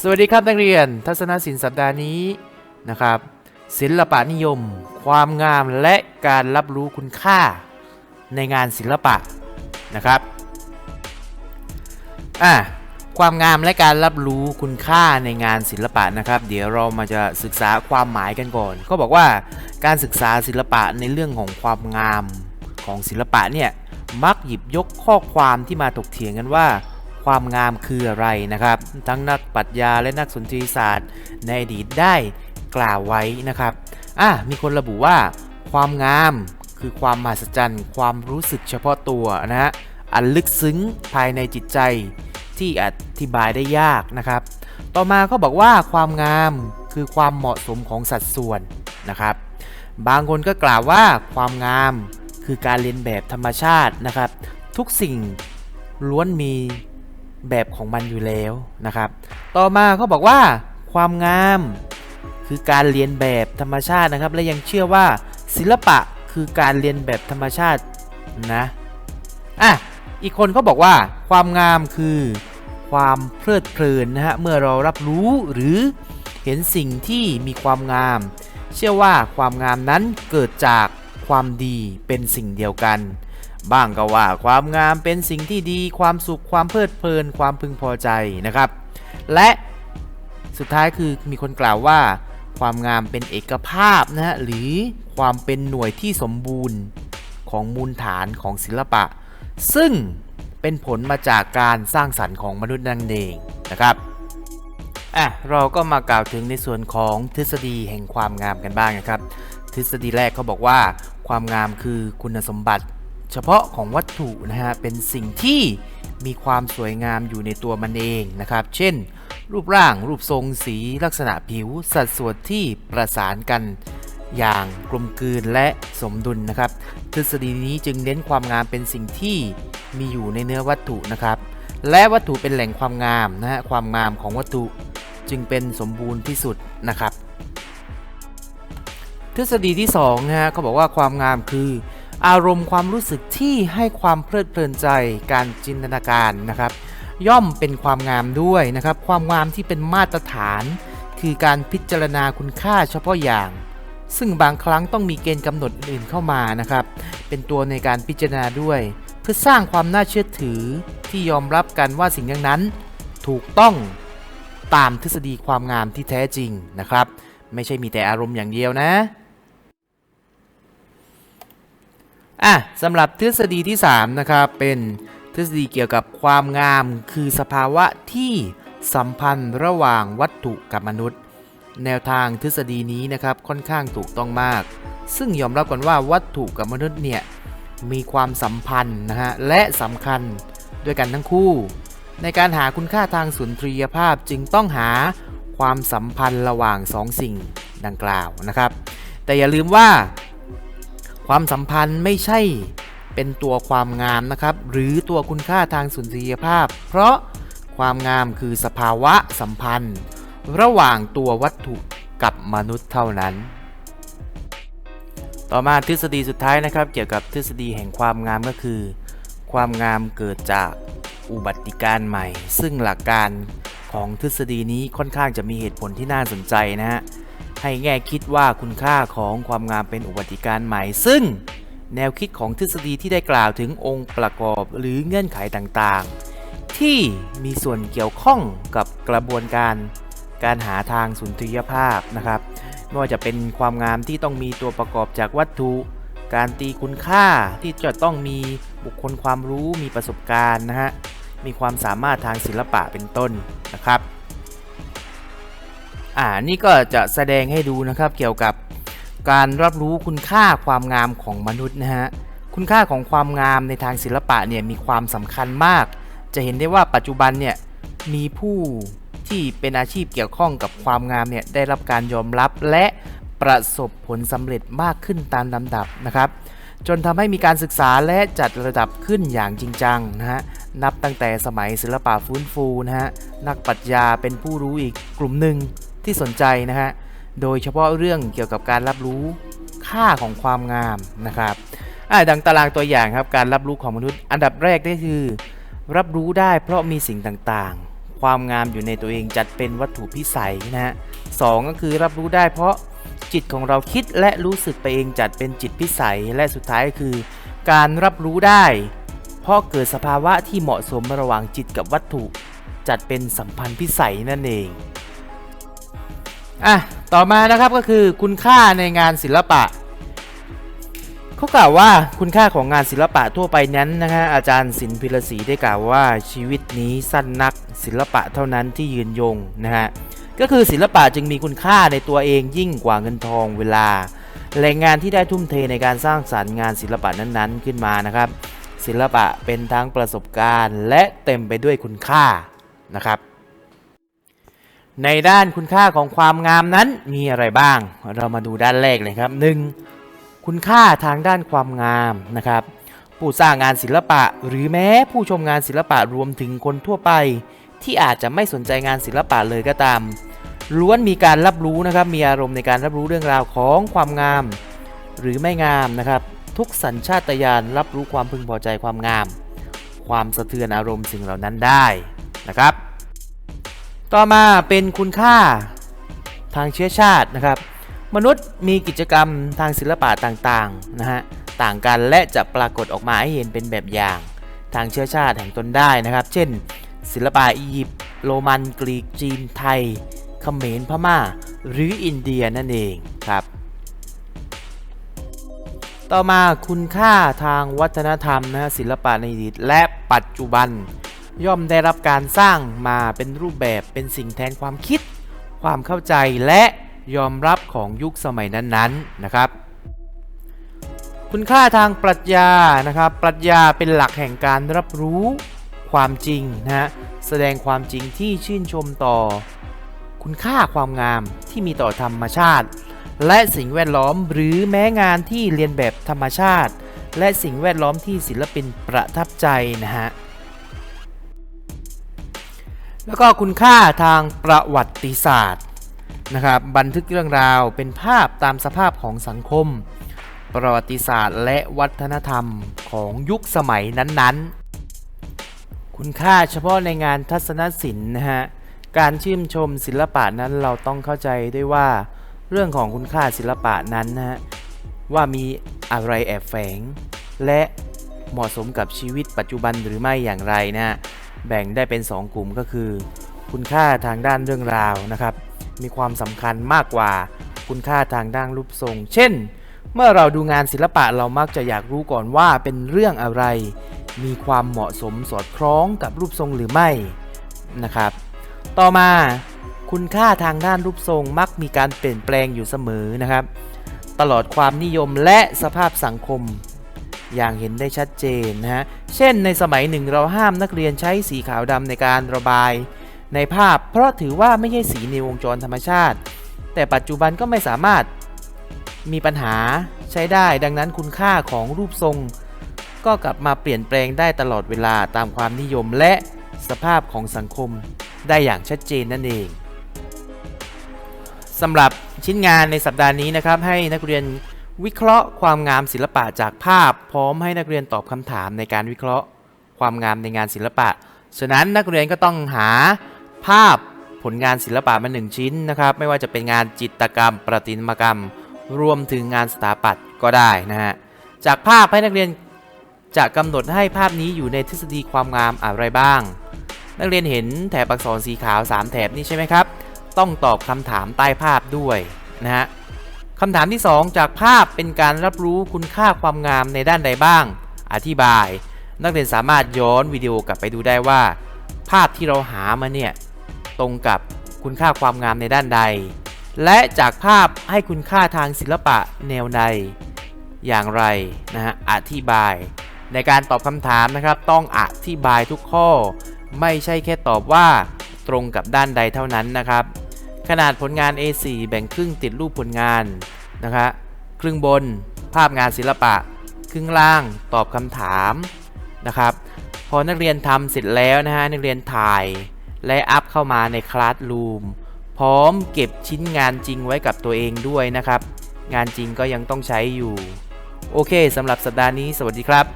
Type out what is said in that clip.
สวัสดีครับนักเรียน ทัศนศิลป์สัปดาห์นี้นะครับ ศิลปะนิยม ความงามและการรับรู้คุณค่าในงานศิลปะนะครับอะความงามและการรับรู้คุณค่าในงานศิลปะนะครับ เดี๋ยวเรามาจะศึกษาความหมายกันก่อน ก็บอกว่าการศึกษาศิลปะในเรื่องของความงามของศิลปะเนี่ยมักหยิบยกข้อความที่มาถกเถียงกันว่า ความงามคืออะไรนะครับ ทั้งนักปรัชญาและนักสุนทรีศาสตร์ ในอดีตได้กล่าวไว้นะครับอะมีคนระบุว่า ความงามคือความมหัศจรรย์ ความรู้สึกเฉพาะตัวนะฮะอันลึกซึ้งภายในจิตใจที่อธิบายได้ยากนะครับ ต่อมาก็บอกว่าความงามคือความเหมาะสมของสัดส่วนนะครับ บางคนก็กล่าวว่าความงามคือการเรียนแบบธรรมชาตินะครับ ทุกสิ่งล้วนมี แบบของมันอยู่แล้วนะครับ ต่อมาเขาบอกว่าความงามคือการเรียนแบบธรรมชาตินะครับ และยังเชื่อว่าศิลปะคือการเรียนแบบธรรมชาตินะอะอีกคนเขาบอกว่า ความงามคือความเพลิดเพลินนะฮะเมื่อเรารับรู้หรือเห็นสิ่งที่มีความงาม เชื่อว่าความงามนั้นเกิดจากความดีเป็นสิ่งเดียวกัน บ้างก็ว่าความงามเป็นสิ่งที่ดี ความสุขความเพลิดเพลิน ความพึงพอใจนะครับ และสุดท้ายคือมีคนกล่าวว่า ความงามเป็นเอกภาพนะฮะหรือความเป็นหน่วยที่สมบูรณ์ของมูลฐานของศิลปะ ซึ่งเป็นผลมาจากการสร้างสรรค์ของมนุษย์นั่นเองนะครับอะเราก็มากล่าวถึงในส่วนของทฤษฎีแห่งความงามกันบ้างนะครับ ทฤษฎีแรกเขาบอกว่า ความงามคือคุณสมบัติ เฉพาะของวัตถุนะฮะเป็นสิ่งที่มีความสวยงามอยู่ในตัวมันเองนะครับ เช่น รูปร่างรูปทรงสีลักษณะผิว สัดส่วนที่ประสานกันอย่างกลมกลืนและสมดุลนะครับ ทฤษฎีนี้จึงเน้นความงามเป็นสิ่งที่มีอยู่ในเนื้อวัตถุนะครับ และวัตถุเป็นแหล่งความงามนะฮะความงามของวัตถุจึงเป็นสมบูรณ์ที่สุดนะครับ ทฤษฎีที่2นะฮะเขาบอกว่าความงามคือ อารมณ์ความรู้สึกที่ให้ความเพลิดเพลินใจการจินตนาการนะครับ ย่อมเป็นความงามด้วยนะครับ ความงามที่เป็นมาตรฐาน คือการพิจารณาคุณค่าเฉพาะอย่าง ซึ่งบางครั้งต้องมีเกณฑ์กำหนดอื่นเข้ามานะครับ เป็นตัวในการพิจารณาด้วย เพื่อสร้างความน่าเชื่อถือที่ยอมรับกันว่าสิ่งนั้น ถูกต้องตามทฤษฎีความงามที่แท้จริงนะครับ ไม่ใช่มีแต่อารมณ์อย่างเดียวนะ อะสำหรับทฤษฎีที่3นะครับเป็นทฤษฎีเกี่ยวกับความงาม คือสภาวะที่สัมพันธ์ระหว่างวัตถุกับมนุษย์ แนวทางทฤษฎีนี้นะครับค่อนข้างถูกต้องมาก ซึ่งยอมรับกันว่าวัตถุกับมนุษย์เนี่ยมีความสัมพันธ์นะฮะและสำคัญด้วยกันทั้งคู่ ในการหาคุณค่าทางสุนทรียภาพจึงต้องหาความสัมพันธ์ระหว่างสองสิ่งดังกล่าวนะครับ แต่อย่าลืมว่า ความสัมพันธ์ไม่ใช่เป็นตัวความงามนะครับ หรือตัวคุณค่าทางสุนทรียภาพ เพราะความงามคือสภาวะสัมพันธ์ ระหว่างตัววัตถุกับมนุษย์เท่านั้น ต่อมาทฤษฎีสุดท้ายนะครับ เกี่ยวกับทฤษฎีแห่งความงามก็คือ ความงามเกิดจากอุบัติการณ์ใหม่ ซึ่งหลักการของทฤษฎีนี้ค่อนข้างจะมีเหตุผลที่น่าสนใจนะฮะ ให้แง่คิดว่าคุณค่าของความงามเป็นอุบัติการณ์ใหม่ ซึ่งแนวคิดของทฤษฎีที่ได้กล่าวถึงองค์ประกอบหรือเงื่อนไขต่างๆ ที่มีส่วนเกี่ยวข้องกับกระบวนการการหาทางสุนทรียภาพนะครับไม่ว่าจะเป็นความงามที่ต้องมีตัวประกอบจากวัตถุ การตีคุณค่าที่จะต้องมีบุคคลความรู้มีประสบการณ์นะฮะมีความสามารถทางศิลปะเป็นต้นนะครับ อ่านี่ก็จะแสดงให้ดูนะครับเกี่ยวกับการรับรู้คุณค่าความงามของมนุษย์นะฮะคุณค่าของความงามในทางศิลปะเนี่ยมีความสำคัญมาก จะเห็นได้ว่าปัจจุบันเนี่ยมีผู้ที่เป็นอาชีพเกี่ยวข้องกับความงามเนี่ยได้รับการยอมรับและประสบผลสำเร็จมากขึ้นตามลำดับนะครับ จนทำให้มีการศึกษาและจัดระดับขึ้นอย่างจริงจังนะฮะนับตั้งแต่สมัยศิลปะฟื้นฟูนะฮะนักปรัชญาเป็นผู้รู้อีกกลุ่มหนึ่ง ที่สนใจนะฮะ โดยเฉพาะเรื่องเกี่ยวกับการรับรู้ค่าของความงามนะครับดังตารางตัวอย่างครับการรับรู้ของมนุษย์ อันดับแรกก็คือ รับรู้ได้เพราะมีสิ่งต่างๆ ความงามอยู่ในตัวเองจัดเป็นวัตถุพิสัยนะฮะสองก็คือรับรู้ได้เพราะจิตของเราคิดและรู้สึกไปเองจัดเป็นจิตพิสัยและสุดท้ายก็คือ การรับรู้ได้ เพราะเกิดสภาวะที่เหมาะสมระหว่างจิตกับวัตถุ จัดเป็นสัมพันธ์พิสัยนั่นเอง อะ ต่อมานะครับก็คือคุณค่าในงานศิลปะเขากล่าวว่าคุณค่าของงานศิลปะทั่วไปนั้นนะฮะอาจารย์ศิลปิลศรีได้กล่าวว่าชีวิตนี้สั้นนักศิลปะเท่านั้นที่ยืนยงนะฮะก็คือศิลปะจึงมีคุณค่าในตัวเองยิ่งกว่าเงินทองเวลาแรงงานที่ได้ทุ่มเทในการสร้างสรรค์งานศิลปะนั้นๆ ขึ้นมานะครับ ศิลปะเป็นทั้งประสบการณ์ และเต็มไปด้วยคุณค่านะครับ ในด้านคุณค่าของความงามนั้นมีอะไรบ้าง เรามาดูด้านแรกเลยครับ 1. คุณค่าทางด้านความงามนะครับ ผู้สร้างงานศิลปะ หรือแม้ผู้ชมงานศิลปะรวมถึงคนทั่วไป ที่อาจจะไม่สนใจงานศิลปะเลยก็ตาม ล้วนมีการรับรู้นะครับมีอารมณ์ในการรับรู้เรื่องราวของความงาม หรือไม่งามนะครับ ทุกสัญชาตญาณรับรู้ความพึงพอใจความงาม ความสะเทือนอารมณ์สิ่งเหล่านั้นได้นะครับ ต่อมาเป็นคุณค่าทางเชื้อชาตินะครับ มนุษย์มีกิจกรรมทางศิลปะต่างๆนะฮะต่างกันและจะปรากฏออกมาให้เห็นเป็นแบบอย่าง ทางเชื้อชาติแห่งตนได้นะครับ เช่น ศิลปะอียิปต์โรมันกรีกจีนไทยเขมรพม่า หรืออินเดียนั่นเองครับ ต่อมาคุณค่าทางวัฒนธรรมนะศิลปะในอดีตและปัจจุบัน ย่อมได้รับการสร้างมาเป็นรูปแบบเป็นสิ่งแทนความคิด ความเข้าใจและยอมรับของยุคสมัยนั้นๆนะครับ คุณค่าทางปรัชญานะครับ ปรัชญาเป็นหลักแห่งการรับรู้ความจริงนะฮะแสดงความจริงที่ชื่นชมต่อ คุณค่าความงามที่มีต่อธรรมชาติ และสิ่งแวดล้อมหรือแม้งานที่เรียนแบบธรรมชาติ และสิ่งแวดล้อมที่ศิลปินประทับใจนะฮะ แล้วก็คุณค่าทางประวัติศาสตร์นะครับบันทึกเรื่องราวเป็นภาพตามสภาพของสังคม ประวัติศาสตร์และวัฒนธรรมของยุคสมัยนั้นๆ คุณค่าเฉพาะในงานทัศนศิลป์นะฮะการชื่นชมศิลปะนั้นเราต้องเข้าใจด้วยว่า เรื่องของคุณค่าศิลปะนั้นนะฮะว่ามีอะไรแอบแฝง และเหมาะสมกับชีวิตปัจจุบันหรือไม่อย่างไรนะฮะ แบ่งได้เป็น 2 กลุ่มก็คือ คุณค่าทางด้านเรื่องราวนะครับ มีความสำคัญมากกว่าคุณค่าทางด้านรูปทรง เช่น เมื่อเราดูงานศิลปะเรามักจะอยากรู้ก่อนว่าเป็นเรื่องอะไร มีความเหมาะสมสอดคล้องกับรูปทรงหรือไม่นะครับ ต่อมาคุณค่าทางด้านรูปทรงมักมีการเปลี่ยนแปลงอยู่เสมอนะครับ ตลอดความนิยมและสภาพสังคม อย่างเห็นได้ชัดเจนนะฮะ เช่นในสมัยหนึ่งเราห้ามนักเรียนใช้สีขาวดำในการระบาย ในภาพเพราะถือว่าไม่ใช่สีในวงจรธรรมชาติ แต่ปัจจุบันก็ไม่สามารถมีปัญหาใช้ได้ ดังนั้นคุณค่าของรูปทรง ก็กลับมาเปลี่ยนแปลงได้ตลอดเวลาตามความนิยมและสภาพของสังคมได้อย่างชัดเจนนั่นเองสำหรับชิ้นงานในสัปดาห์นี้นะครับให้นักเรียน วิเคราะห์ความงามศิลปะจากภาพ พร้อมให้นักเรียนตอบคำถามในการวิเคราะห์ความงามในงานศิลปะ ฉะนั้นนักเรียนก็ต้องหาภาพผลงานศิลปะมาหนึ่งชิ้นนะครับ ไม่ว่าจะเป็นงานจิตรกรรม ประติมากรรม รวมถึงงานสถาปัตย์ก็ได้นะฮะ จากภาพให้นักเรียนจะกำหนดให้ภาพนี้อยู่ในทฤษฎีความงามอะไรบ้าง นักเรียนเห็นแถบอักษรสีขาว 3 แถบนี้ใช่ไหมครับ ต้องตอบคำถามใต้ภาพด้วยนะฮะ คำถามที่ 2 จากภาพเป็นการรับรู้คุณค่าความงามในด้านใดบ้าง อธิบาย นักเรียนสามารถย้อนวิดีโอกลับไปดูได้ว่า ภาพที่เราหามาเนี่ยตรงกับคุณค่าความงามในด้านใด และจากภาพให้คุณค่าทางศิลปะแนวใด อย่างไรนะฮะอธิบาย ในการตอบคำถามนะครับ ต้องอธิบายทุกข้อ ไม่ใช่แค่ตอบว่า ตรงกับด้านใดเท่านั้นนะครับ ขนาดผลงาน A4 แบ่งครึ่งติดรูปผลงานนะคะครึ่งบนภาพงานศิลปะ ครึ่งล่างตอบคำถามนะครับ พอนักเรียนทำเสร็จแล้วนะฮะนักเรียนถ่ายและอัพเข้ามาในคลาสรูมพร้อมเก็บชิ้นงานจริงไว้กับตัวเองด้วยนะครับ งานจริงก็ยังต้องใช้อยู่ โอเคสำหรับสัปดาห์นี้สวัสดีครับ